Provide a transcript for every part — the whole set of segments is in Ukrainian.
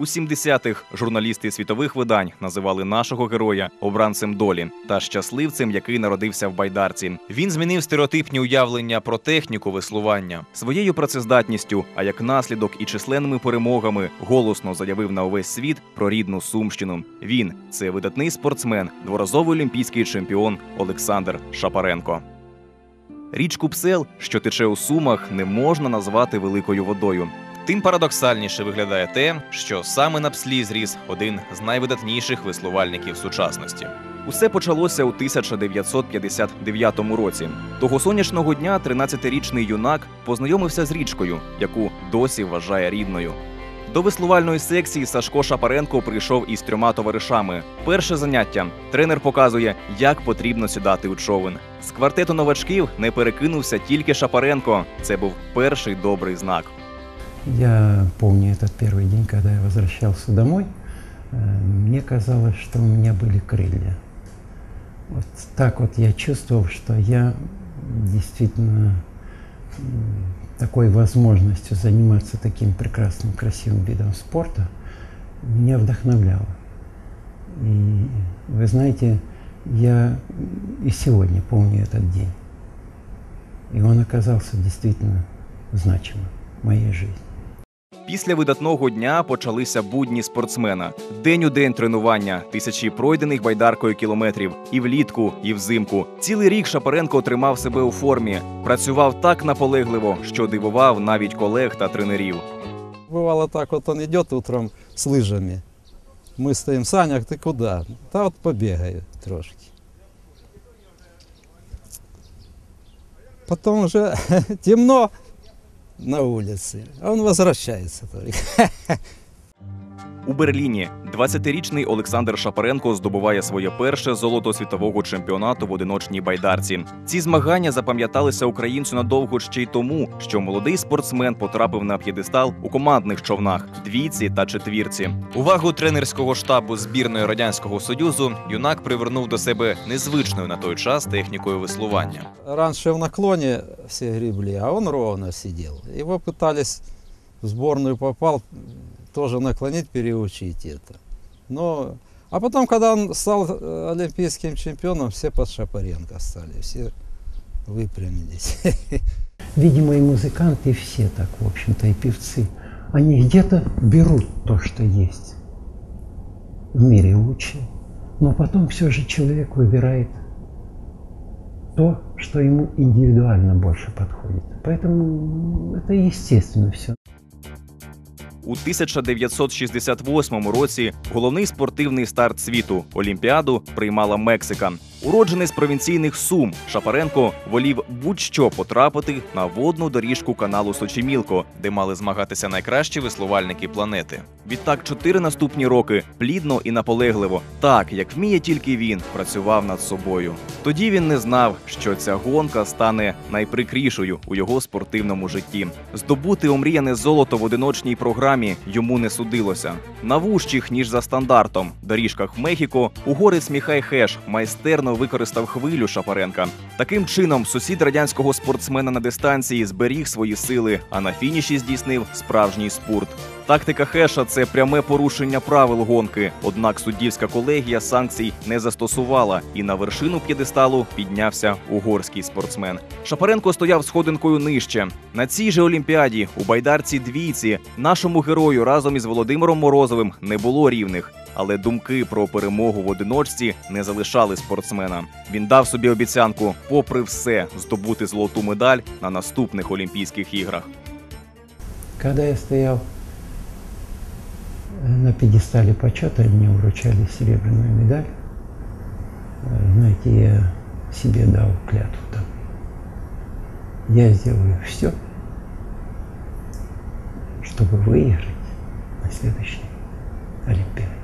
У 70-х журналісти світових видань називали нашого героя обранцем долі та щасливцем, який народився в байдарці. Він змінив стереотипні уявлення про техніку веслування своєю працездатністю, а як наслідок і численними перемогами голосно заявив на увесь світ про рідну Сумщину. Він це видатний спортсмен, дворазовий олімпійський чемпіон Олександр Шапаренко. Річку Псел, що тече у Сумах, не можна назвати великою водою. Тим парадоксальніше виглядає те, що саме на пслі зріс один з найвидатніших веслувальників сучасності. Усе почалося у 1959 році. Того сонячного дня 13-річний юнак познайомився з річкою, яку досі вважає рідною. До веслувальної секції Сашко Шапаренко прийшов із трьома товаришами. Перше заняття тренер показує, як потрібно сідати у човен. З квартету новачків не перекинувся тільки Шапаренко. Це був перший добрий знак. Я помню этот первый день, когда я возвращался домой. Э, Мне казалось, что у меня были крылья. Вот так вот я чувствовал, что я действительно такой возможностью заниматься таким прекрасным, красивым видом спорта меня вдохновляло. И вы знаете, я и сегодня помню этот день. И он оказался действительно значимым в моей жизни. Після видатного дня почалися будні спортсмена. День у день тренування, тисячі пройдених байдаркою кілометрів і влітку, і взимку. Цілий рік Шапаренко тримав себе у формі, працював так наполегливо, що дивував навіть колег та тренерів. Бывало так, вот он идет утром с лыжами. Мы стоим, Саня, ты куда? Да вот побегаю трошки. Потом уже темно на улице, он возвращается только. У Берліні 20-річний Олександр Шапаренко здобуває своє перше золото світового чемпіонату в одиночній байдарці. Ці змагання запам'яталися українцю надовго ще й тому, що молодий спортсмен потрапив на п'єдестал у командних човнах двійці та четвірці. Увагу тренерського штабу збірної радянського союзу юнак привернув до себе незвичною на той час технікою веслування. Раньше в наклоне все гребли, а он ровно сидел. Его пытались в сборную попал, тоже наклонить, переучить это. Но, а потом, когда он стал э, олимпийским чемпионом, все под Шапаренко стали, все выпрямились. Видимо, и музыканты, все так, в общем-то, и певцы, они где-то берут то, что есть в мире лучшее, но потом все же человек выбирает то, что ему индивидуально больше подходит. Поэтому это естественно все. У 1968 році головний спортивний старт світу Олімпіаду приймала Мексика. Уродженець провінційних Сум Шапаренко волів будь-що потрапити на водну доріжку каналу Сочемілко, де мали змагатися найкращі веслувальники планети. Відтак, чотири наступні роки плідно і наполегливо, так як вміє тільки він, працював над собою. Тоді він не знав, що ця гонка стане найприкрішою у його спортивному житті. Здобути омріяне золото в одиночній програмі йому не судилося. На вужчих, ніж за стандартом, доріжках в Мехіко угорець Міхай Хеш майстерно використав хвилю Шапаренка. Таким чином, сусід радянського спортсмена на дистанції зберіг свої сили, а на фініші здійснив справжній спорт. Тактика Хеша це пряме порушення правил гонки. Однак суддівська колегія санкцій не застосувала, і на вершину п'єдесталу піднявся угорський спортсмен. Шапаренко стояв сходинкою нижче. На цій же олімпіаді у байдарці двійці нашому герою разом із Володимиром Морозовим не було рівних. Але думки про перемогу в одиночці не залишали спортсмена. Він дав собі обіцянку, попри все, здобути золоту медаль на наступних Олімпійських іграх. Когда я стоял э, на пьедестале почета, мне вручали серебряную медаль. Э, Знаете, я себе дал клятву там. Я сделаю все, чтобы выиграть на следующей Олимпиаде.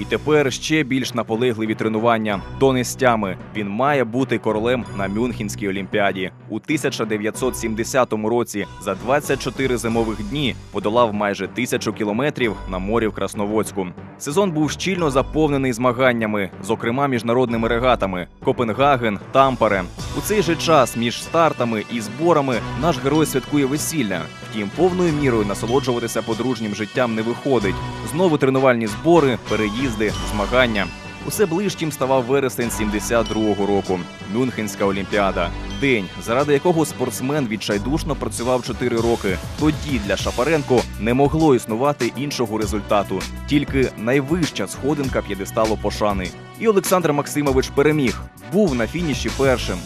І тепер ще більш наполегливі тренування до нестями. Він має бути королем на Мюнхенській олімпіаді. У 1970 році за 24 зимових дні подолав майже тисячу кілометрів на морі в Красноводську. Сезон був щільно заповнений змаганнями, зокрема міжнародними регатами Копенгаген, Тампере. У цей же час між стартами і зборами наш герой святкує весілля. Втім, повною мірою насолоджуватися подружнім життям не виходить. Знову тренувальні збори, переїзди, змагання. Усе ближчим ставав вересень 72-го року. Мюнхенська олімпіада. День, заради якого спортсмен відчайдушно працював 4 роки. Тоді для Шапаренко не могло існувати іншого результату, тільки найвища сходинка п'єдесталу пошани. І Олександр Максимович переміг. Був на фініші першим.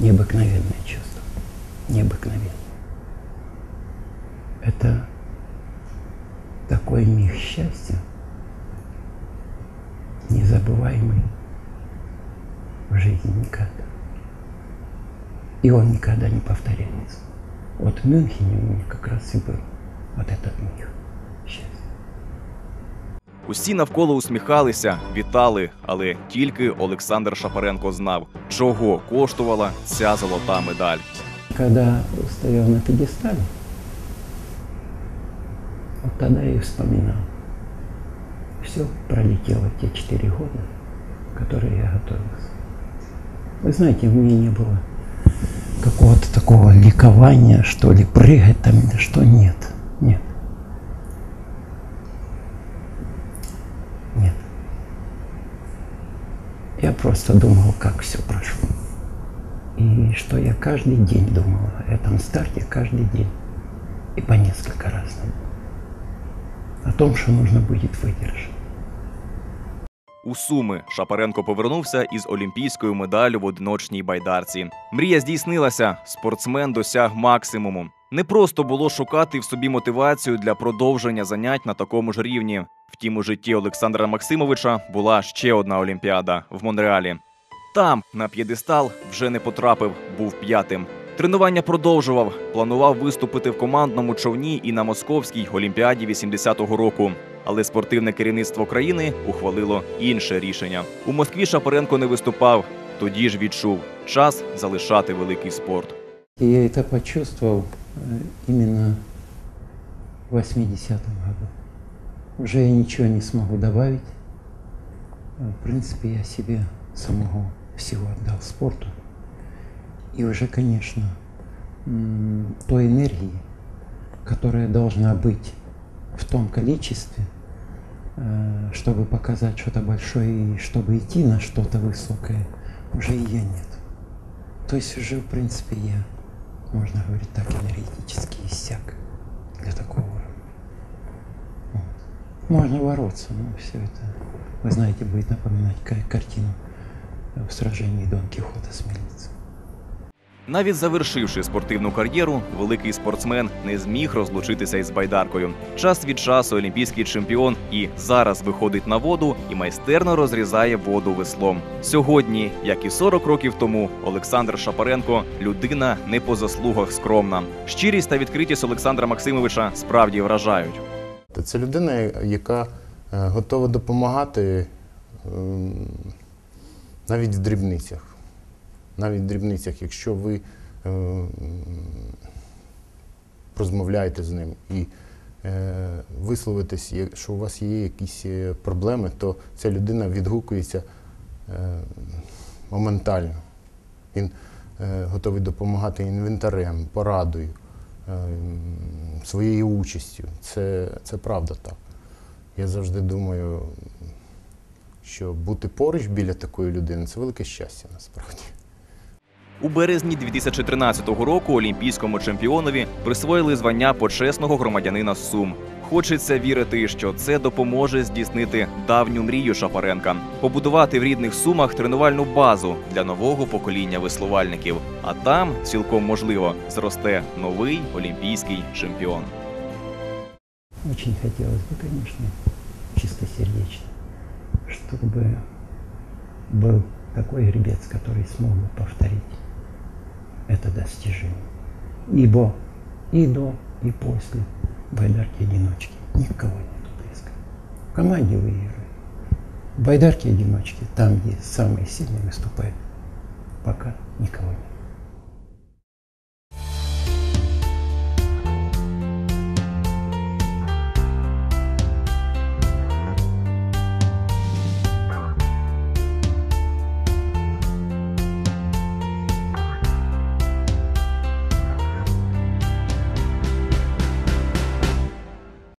Необыкновенное чувство. Необыкновенное. Это такой миг счастья, незабываемый в жизни никогда. И он никогда не повторяется. Вот в Мюнхене у меня как раз и был вот этот миг счастья. Усі навколо усміхалися, вітали, але тільки Олександр Шапаренко знав, чого коштувала ця золота медаль. Когда стоял на пьедестале, вот я и. Все пролетело те четыре года, которые я готовился. Вы знаете, у меня не было какого-то такого ликования, что ли, прыгать там, что нет. Нет. Нет. Я просто думал, как все прошло. И что я каждый день думал о этом старте, каждый день. И по несколько раз. О том, что нужно будет выдержать. У Суми Шапаренко повернувся із олімпійською медаллю в одиночній байдарці. Мрія здійснилася. Спортсмен досяг максимуму. Не просто було шукати в собі мотивацію для продовження занять на такому ж рівні. Втім, у житті Олександра Максимовича була ще одна олімпіада в Монреалі. Там на п'єдестал вже не потрапив, був п'ятим. Тренування продовжував, планував виступити в командному човні і на московській олімпіаді 80-го року. Але спортивне керівництво країни ухвалило інше рішення. У Москві Шапаренко не виступав. Тоді ж відчув час залишати великий спорт. И я это почувствовал э, именно в 80-м году. Уже я ничего не смогу добавить. Э, В принципе, я себе самого всего отдал спорту. И уже, конечно, той энергии, которая должна быть в том количестве, э, чтобы показать что-то большое и чтобы идти на что-то высокое, уже ее нет. То есть уже, в принципе, я, можно говорить так, энергетически иссяк для такого. Можно бороться, но все это, вы знаете, будет напоминать ка- картину в сражении Дон Кихота с мельницей. Навіть завершивши спортивну кар'єру, великий спортсмен не зміг розлучитися із байдаркою. Час від часу олімпійський чемпіон і зараз виходить на воду і майстерно розрізає воду веслом. Сьогодні, як і 40 років тому, Олександр Шапаренко людина не по заслугах скромна. Щирість та відкритість Олександра Максимовича справді вражають. Це людина, яка е, готова допомагати ем, навіть в дрібницях. Навіть в дрібницях, якщо ви ем, розмовляєте з ним і е, висловитесь, що у вас є якісь е, проблеми, то ця людина відгукується е, моментально. Він е, готовий допомагати інвентарем, порадою, е, своєю участю. Це, це правда так. Я завжди думаю, що бути поруч біля такої людини це велике щастя насправді. У березні 2013 року олімпійському чемпіонові присвоїли звання почесного громадянина Сум. Хочеться вірити, що це допоможе здійснити давню мрію Шапаренка побудувати в рідних сумах тренувальну базу для нового покоління веслувальників. А там цілком можливо зросте новий олімпійський чемпіон. Очень хотелось бы, конечно, чистосердечно, чтобы был такой гребец, который смог бы повторить Это достижение. Ибо и до, и после байдарки-одиночки никого нету близко. В команде выигрывают. В байдарке-одиночке, там, где самые сильные выступают, пока никого нет.